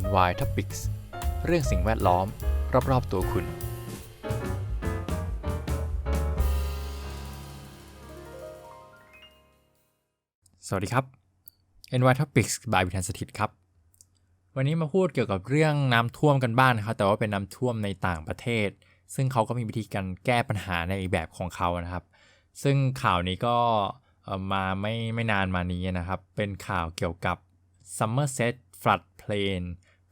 NY Topics เรื่องสิ่งแวดล้อม รอบ ๆ ตัวคุณ สวัสดีครับ NY Topics บายวิธันสถิตครับ วันนี้มาพูดเกี่ยวกับเรื่องน้ำท่วมกันบ้างนะครับ แต่ว่าเป็นน้ำท่วมในต่างประเทศ ซึ่งเขาก็มีวิธีการแก้ปัญหาในอีกแบบของเขานะครับ ซึ่งข่าวนี้ก็มาไม่ไม่นานมานี้นะครับ เป็นข่าวเกี่ยวกับ Somerset Floodplain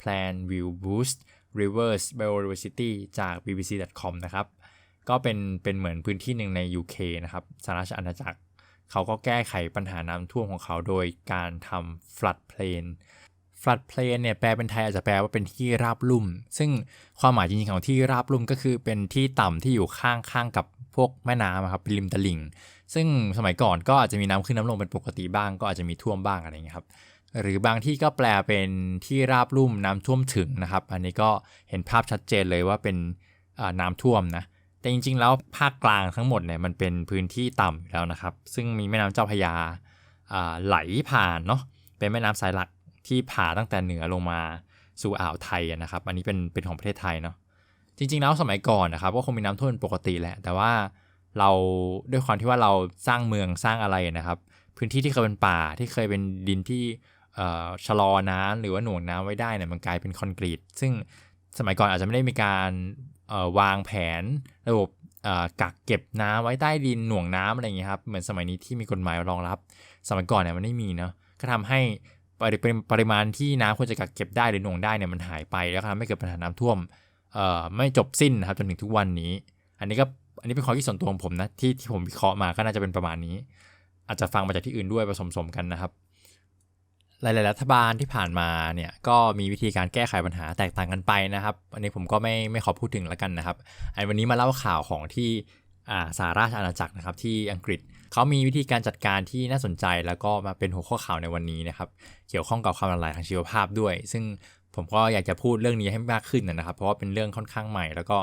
Plan Will Boost Rivers Biodiversity จาก bbc.com นะครับ ก็เป็นเป็นเหมือนพื้นที่หนึ่งใน UK นะครับสหราชอาณาจักร เขาก็แก้ไขปัญหาน้ำท่วมของเขาโดยการทำ floodplain floodplain เนี่ยแปลเป็นไทยอาจจะแปลว่าเป็นที่ราบลุ่ม ซึ่งความหมายจริงๆของที่ราบลุ่มก็คือเป็นที่ต่ำที่อยู่ข้างข้างกับพวกแม่น้ำครับเป็นริมตลิ่ง ซึ่งสมัยก่อนก็อาจจะมีน้ำขึ้นน้ำลงเป็นปกติบ้าง ก็อาจจะมีท่วมบ้างอะไรอย่างเงี้ยครับ หรือบางที่ก็แปลเป็นที่ราบลุ่มน้ำท่วมถึงนะครับ อันนี้ก็เห็นภาพชัดเจนเลยว่าเป็นน้ำท่วมนะแต่จริงๆ แล้วภาคกลางทั้งหมดเนี่ยมันเป็นพื้นที่ต่ำแล้วนะครับ ซึ่งมีแม่น้ำเจ้าพยาไหลผ่านเนาะเป็นแม่น้ำสายหลักที่ผ่าตั้งแต่เหนือลงมาสู่อ่าวไทยนะครับ อันนี้เป็นเป็นของประเทศไทยเนาะจริง ๆ แล้วสมัยก่อนนะครับก็คงมีน้ำท่วมเป็นปกติแหละ แต่ว่าเราด้วยความที่ว่าเราสร้างเมืองสร้างอะไรนะครับ พื้นที่ที่เคยเป็นป่าที่เคยเป็นดินที่ ชะลอน้ำหรือว่าหน่วงน้ำไว้ได้เนี่ยมันกลายเป็นคอนกรีต ซึ่งสมัยก่อนอาจจะไม่ได้มีการวางแผนระบบกักเก็บน้ำไว้ใต้ดินหน่วงน้ำอะไรอย่างเงี้ยครับเหมือนสมัยนี้ที่มีกฎหมายรองรับ สมัยก่อนเนี่ยมันไม่มีเนาะก็ทำให้ปริปปริมาณที่น้ำควรจะกักเก็บได้หรือหน่วงได้เนี่ยมันหายไปแล้วทำให้เกิดปัญหาน้ำท่วมไม่จบสิ้นนะครับจนถึงทุกวันนี้ อันนี้ก็อันนี้เป็นความคิดส่วนตัวของผมนะที่ที่ผมวิเคราะห์มาก็น่าจะเป็นประมาณนี้ อาจจะฟังมาจากที่อื่นด้วยผสมๆกันนะครับ หลาย ๆ รัฐบาลที่ผ่านมาเนี่ยก็มีวิธีการแก้ไขปัญหาแตกต่างกันไปนะครับ อันนี้ผมก็ไม่ไม่ขอพูดถึงแล้วกันนะครับอันวันนี้มาเล่าข่าวของที่อ่าสหราชอาณาจักรนะครับที่อังกฤษเขามีวิธีการจัดการที่น่าสนใจแล้วก็มาเป็นหัวข้อข่าวในวันนี้นะครับ เกี่ยวข้องกับความหลากหลายทางชีวภาพด้วย ซึ่งผมก็อยากจะพูดเรื่องนี้ให้มากขึ้นนะครับ เพราะว่าเป็นเรื่องค่อนข้างใหม่ แล้วก็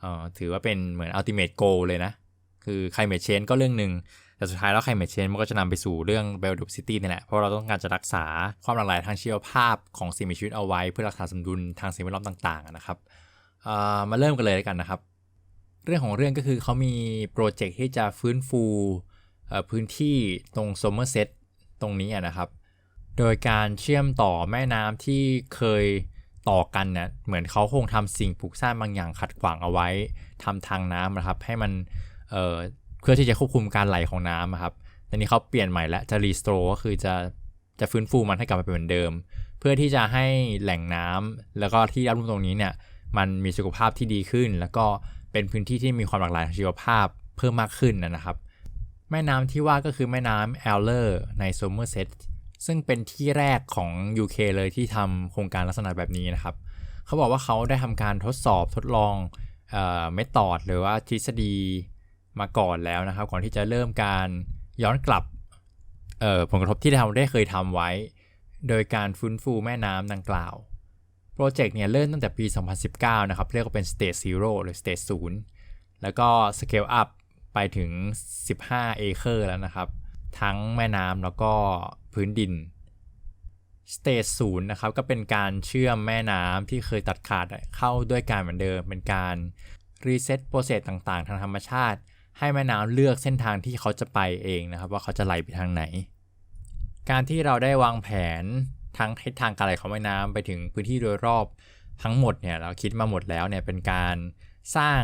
เอ่อถือว่าเป็นเหมือน ultimate goal เลยนะคือ climate change ก็เรื่องหนึ่ง แต่สุดท้ายแล้ว climate change มันก็จะนำไปสู่เรื่อง biodiversity นี่แหละเพราะเราต้องการจะรักษาความหลากหลายทางชีวภาพของสิ่งมีชีวิตเอาไว้ เพื่อรักษาสมดุลทางสิ่งแวดล้อมต่างๆนะครับมาเริ่มกันเลยด้วกันนะครับ เรื่องของเรื่องก็คือเขามีโปรเจกต์ที่จะฟื้นฟูพื้นที่ตรงโซเมอร์เซตตรงนี้นะครับ โดยการเชื่อมต่อแม่น้ำที่เคยต่อกันเนี่ยเหมือนเขาคงทำสิ่งปลูกสร้างบางอย่างขัดขวางเอาไว้ทำทางน้ำนะครับ ให้มัน เพื่อที่จะควบคุมการไหลของน้ำครับแต่นี้เขาเปลี่ยนใหม่แล้วจะรีสโตรก็คือจะจะฟื้นฟูมันให้กลับมาเป็นเหมือนเดิม เพื่อที่จะให้แหล่งน้ำแล้วก็ที่รับรู้ตรงนี้เนี่ยมันมีสุขภาพที่ดีขึ้น แล้วก็เป็นพื้นที่ที่มีความหลากหลายทางชีวภาพเพิ่มมากขึ้นนะครับ แม่น้ำที่ว่าก็คือแม่น้ำแอลเลอร์ในโซเมอร์เซตซึ่งเป็นที่แรกของ UK เลยที่ทำโครงการลักษณะแบบนี้นะครับ เขาบอกว่าเขาได้ทำการทดสอบทดลองเอ่อเมธอดหรือว่าทฤษฎี มาก่อนแล้วนะครับ ก่อนที่จะเริ่มการย้อนกลับผลกระทบที่เราได้เคยทำไว้ โดยการฟื้นฟูแม่น้ำดังกล่าว โปรเจกต์เนี่ยเริ่มตั้งแต่ปี 2019 นะครับ เรียกว่าเป็น Stage Zero หรือ Stage 0 แล้วก็ Scale Up ไปถึง 15 เอเคอร์แล้วนะครับ ทั้งแม่น้ำแล้วก็พื้นดินสเตจศูนย์นะครับ ก็เป็นการเชื่อมแม่น้ำที่เคยตัดขาดเข้าด้วยการเหมือนเดิม เป็นการรีเซ็ตโปรเซสต่างๆ ทางธรรมชาติ ให้แม่น้ำเลือกเส้นทางที่เขาจะไปเองนะครับ ว่าเขาจะไหลไปทางไหน การที่เราได้วางแผนทั้งทิศทางการไหลของแม่น้ำไปถึงพื้นที่โดยรอบทั้งหมดเนี่ยเราคิดมาหมดแล้วเนี่ยเป็นการสร้าง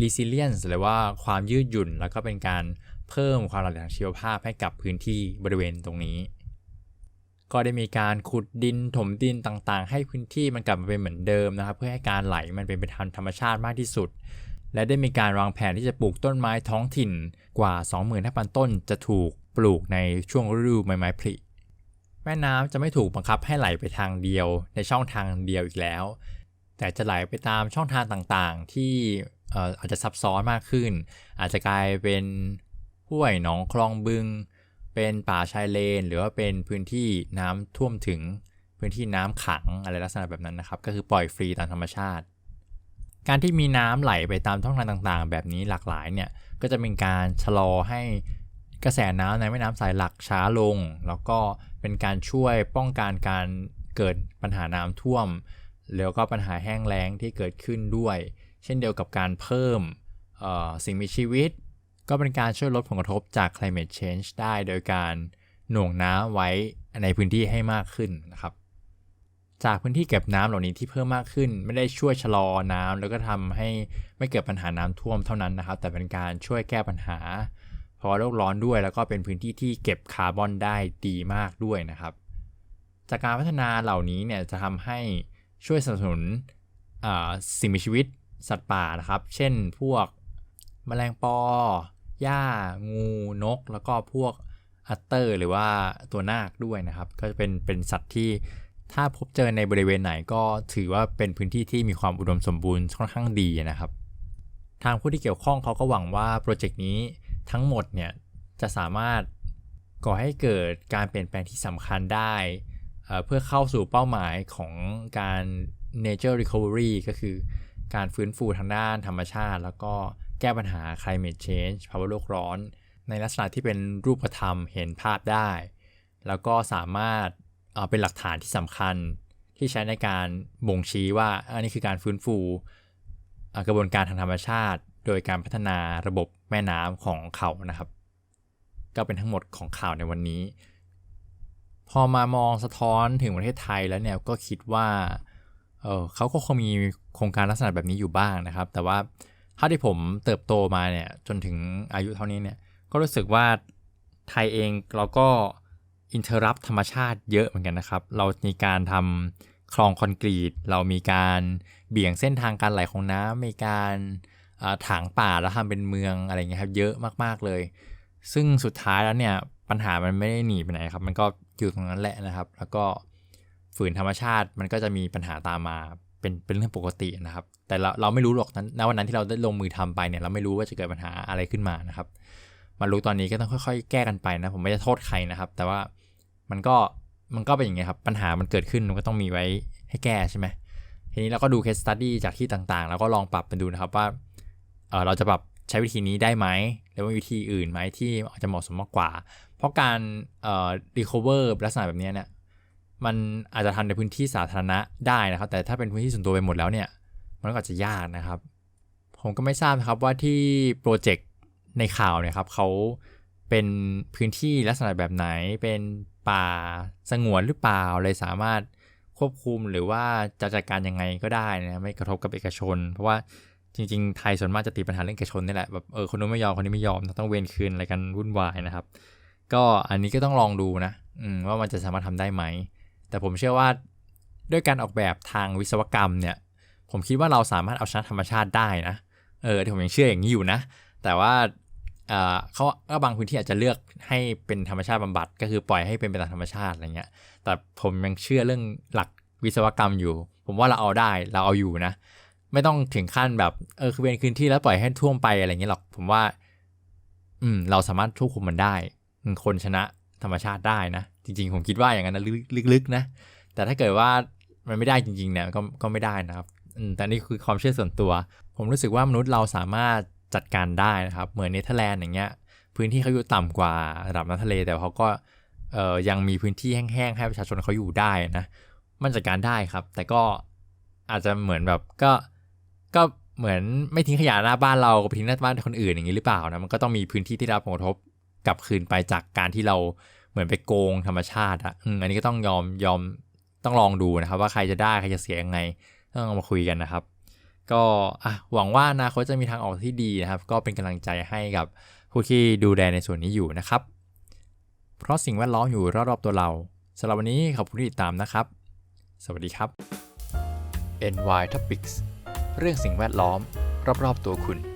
resilience หรือว่าความยืดหยุ่น แล้วก็เป็นการเพิ่มความหลากหลายทางชีวภาพให้กับพื้นที่บริเวณตรงนี้ ก็ได้มีการขุดดินถมดินต่างๆ ให้พื้นที่มันกลับมาเป็นเหมือนเดิมนะครับ เพื่อให้การไหลมันเป็นไปตามธรรมชาติมากที่สุด และได้มีการวางแผนที่จะปลูกต้นไม้ท้องถิ่นกว่า 25,000 ต้นจะถูกปลูกในช่วงฤดูใบไม้ผลิ แม่น้ำจะไม่ถูกบังคับให้ไหลไปทางเดียว ในช่องทางเดียวอีกแล้ว แต่จะไหลไปตามช่องทางต่างๆ ที่เอ่ออาจจะซับซ้อนมากขึ้น อาจจะกลายเป็นห้วยหนองคลองบึง เป็นป่าชายเลน หรือว่าเป็นพื้นที่น้ำท่วมถึงพื้นที่น้ำขังอะไรลักษณะแบบนั้นนะครับ ก็คือปล่อยฟรีตามธรรมชาติ การที่มีน้ำไหลไปตามช่องทางต่างๆ แบบนี้หลากหลายเนี่ยก็จะเป็นการชะลอให้กระแสน้ำในแม่น้ำสายหลักช้าลง แล้วก็เป็นการช่วยป้องกันการเกิดปัญหาน้ำท่วม แล้วก็ปัญหาแห้งแล้งที่เกิดขึ้นด้วย เช่นเดียวกับการเพิ่มสิ่งมีชีวิต ก็เป็นการช่วยลดผลกระทบจาก climate change ได้โดยการหน่วงน้ำไว้ในพื้นที่ให้มากขึ้นนะครับ จากพื้นที่เก็บน้ำเหล่านี้ที่เพิ่มมากขึ้น ไม่ได้ช่วยชะลอน้ำแล้วก็ทำให้ไม่เกิดปัญหาน้ำท่วมเท่านั้นนะครับ แต่เป็นการช่วยแก้ปัญหาภาะโลกร้อนด้วย แล้วก็เป็นพื้นที่ที่เก็บคาร์บอนได้ดีมากด้วยนะครับ จากการพัฒนาเหล่านี้เนี่ยจะทำให้ช่วยสนับสนุนสิ่งมีชีวิตสัตว์ป่านะครับ เช่นพวกแมลงปอ หญ้า งูนก แล้วก็พวกอัตเตอร์ หรือว่าตัวนาคด้วยนะครับ ก็จะเป็นเป็นสัตว์ที่ ถ้าพบเจอในบริเวณไหนก็ถือว่าเป็นพื้นที่ที่มีความอุดมสมบูรณ์ค่อนข้างดีนะครับ ทางผู้ที่เกี่ยวข้องเขาก็หวังว่าโปรเจกต์นี้ทั้งหมดเนี่ยจะสามารถก่อให้เกิดการเปลี่ยนแปลงที่สำคัญได้ เพื่อเข้าสู่เป้าหมายของการ nature recovery ก็คือการฟื้นฟูทางด้านธรรมชาติ แล้วก็แก้ปัญหา climate change ภาวะโลกร้อน ในลักษณะที่เป็นรูปธรรมเห็นภาพได้ แล้วก็สามารถ เอ่อเป็นหลักฐานที่สำคัญที่ใช้ในการบ่งชี้ว่าอันนี้คือการฟื้นฟูกระบวนการทางธรรมชาติ โดยการพัฒนาระบบแม่น้ำของเขานะครับ ก็เป็นทั้งหมดของข่าวในวันนี้ พอมามองสะท้อนถึงประเทศไทยแล้วเนี่ยก็คิดว่าเออเขาก็คงมีโครงการลักษณะแบบนี้อยู่บ้างนะครับ แต่ว่าเท่าที่ผมเติบโตมาเนี่ยจนถึงอายุเท่านี้เนี่ยก็รู้สึกว่าไทยเองเราก็ อินเทอร์รับธรรมชาติเยอะเหมือนกันนะครับ เรามีการทำคลองคอนกรีต เรามีการเบี่ยงเส้นทางการไหลของน้ำมีการถางป่าแล้วทำเป็นเมืองอะไรเงี้ยครับเยอะมากๆเลย ซึ่งสุดท้ายแล้วเนี่ยปัญหามันไม่ได้หนีไปไหนครับ มันก็อยู่ตรงนั้นแหละนะครับ แล้วก็ฝืนธรรมชาติมันก็จะมีปัญหาตามมาเป็นเป็นเรื่องปกตินะครับ แต่เราเราไม่รู้หรอกนั้นณวันนั้นที่เราได้ลงมือทำไปเนี่ยเราไม่รู้ว่าจะเกิดปัญหาอะไรขึ้นมานะครับ มารู้ตอนนี้ก็ต้องค่อย ๆ แก้กันไปนะ ผมไม่ได้โทษใครนะครับ แต่ว่า มันก็มันก็เป็นอย่างไงครับ ปัญหามันเกิดขึ้นมันก็ต้องมีไว้ให้แก้ใช่ไหมทีนี้เราก็ดู case study จากที่ต่างๆ แล้วก็ลองปรับกันดูนะครับว่าเออเราจะปรับใช้วิธีนี้ได้ไหมหรือว่าวิธีอื่นไหมที่อาจจะเหมาะสมมากกว่า เพราะการเอ่อ recover ลักษณะแบบนี้เนี่ยมันอาจจะทำในพื้นที่สาธารณะได้นะครับ แต่ถ้าเป็นพื้นที่ส่วนตัวไปหมดแล้วเนี่ย มันก็อาจจะยากนะครับ ผมก็ไม่ทราบนะครับว่าที่โปรเจกต์ในข่าวเนี่ยครับเขาเป็นพื้นที่ลักษณะแบบไหนเป็น ป่าสงวนหรือเปล่าเลยสามารถควบคุมหรือว่าจะจัดการยังไงก็ได้นะไม่กระทบกับเอกชน เพราะว่าจริง ๆ ไทยส่วนมากจะติดปัญหาเรื่องเอกชนนี่แหละแบบเออคนนู้นไม่ยอมคนนี้ไม่ยอมต้องเวนคืนอะไรกันวุ่นวายนะครับ ก็อันนี้ก็ต้องลองดูนะว่ามันจะสามารถทำได้ไหม แต่ผมเชื่อว่าด้วยการออกแบบทางวิศวกรรมเนี่ย ผมคิดว่าเราสามารถเอาชนะธรรมชาติได้นะเออผมยังเชื่ออย่างนี้อยู่นะ แต่ว่า เขาก็บางพื้นที่อาจจะเลือกให้เป็นธรรมชาติบำบัด ก็คือปล่อยให้เป็นไปตามธรรมชาติอะไรเงี้ย แต่ผมยังเชื่อเรื่องหลักวิศวกรรมอยู่ ผมว่าเราเอาได้เราเอาอยู่นะ ไม่ต้องถึงขั้นแบบเออคือเป็นพื้นที่แล้วปล่อยให้ท่วมไปอะไรเงี้ยหรอก ผมว่า อืม เราสามารถควบคุมมันได้คนชนะธรรมชาติได้นะ จริง ๆ ผมคิดว่าอย่างนั้นนะลึกๆนะ แต่ถ้าเกิดว่ามันไม่ได้จริงๆเนี่ยก็ก็ไม่ได้นะครับอืมแต่นี่คือความเชื่อส่วนตัว ผมรู้สึกว่ามนุษย์เราสามารถ จัดการได้นะครับ เหมือนเนเธอร์แลนด์อย่างเงี้ย พื้นที่เขาอยู่ต่ำกว่าระดับน้ำทะเล แต่เขาก็ยังมีพื้นที่แห้งๆให้ประชาชนเขาอยู่ได้นะ มันจัดการได้ครับ แต่ก็อาจจะเหมือนแบบก็ก็เหมือนไม่ทิ้งขยะหน้าบ้านเราไปทิ้งหน้าบ้านคนอื่นอย่างนี้หรือเปล่านะมันก็ต้องมีพื้นที่ที่ได้รับผลกระทบกลับคืนไปจากการที่เราเหมือนไปโกงธรรมชาติอะอันนี้ก็ต้องยอมยอมต้องลองดูนะครับ ว่าใครจะได้ใครจะเสียยังไงต้องเอามาคุยกันนะครับ ก็หวังว่าอนาคตจะมีทางออกที่ดีนะครับ ก็เป็นกำลังใจให้กับผู้ที่ดูแลในส่วนนี้อยู่นะครับ เพราะสิ่งแวดล้อมอยู่รอบๆตัวเราสำหรับวันนี้ขอบคุณที่ติดตามนะครับ สวัสดีครับ NY Topics เรื่องสิ่งแวดล้อม รอบๆตัวคุณ